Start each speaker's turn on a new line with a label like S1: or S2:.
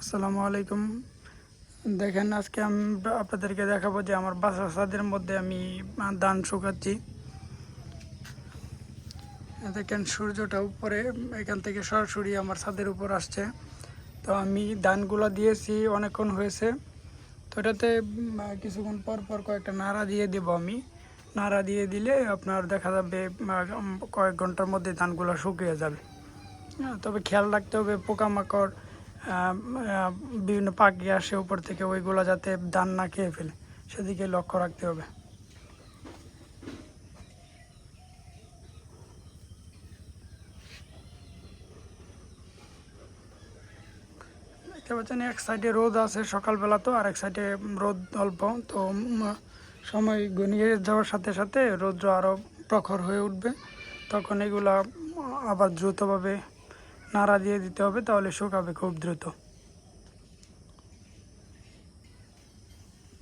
S1: আসসালামু আলাইকুম। দেখেন আজকে আমি আপনাদেরকে দেখাবো যে আমার বাসা ছাদের মধ্যে আমি ধান শুকাচ্ছি। দেখেন সূর্যটা উপরে এখান থেকে সরাসরি আমার ছাদের উপর আসছে। তো আমি ধানগুলো দিয়েছি অনেকক্ষণ হয়েছে। তো এটাতে কিছুক্ষণ পর পর কয়েকটা নাড়া দিয়ে দেবো আমি। নাড়া দিয়ে দিলে আপনার দেখা যাবে কয়েক ঘণ্টার মধ্যে ধানগুলো শুকিয়ে যাবে। হ্যাঁ, তবে খেয়াল রাখতে হবে পোকামাকড় বিভিন্ন পাখি আসে উপর থেকে, ওইগুলো যাতে ধান না খেয়ে ফেলে, সেদিকে লক্ষ্য রাখতে হবে। দেখতে পাচ্ছেন, এক সাইডে রোদ আছে সকালবেলা তো আর এক সাইডে রোদ অল্প, তো সময় ঘনিয়ে যাওয়ার সাথে সাথে রৌদ্র আরও প্রখর হয়ে উঠবে। তখন এগুলা আবার দ্রুতভাবে নাড়া দিয়ে দিতে হবে তাহলে শুকাবে খুব দ্রুত।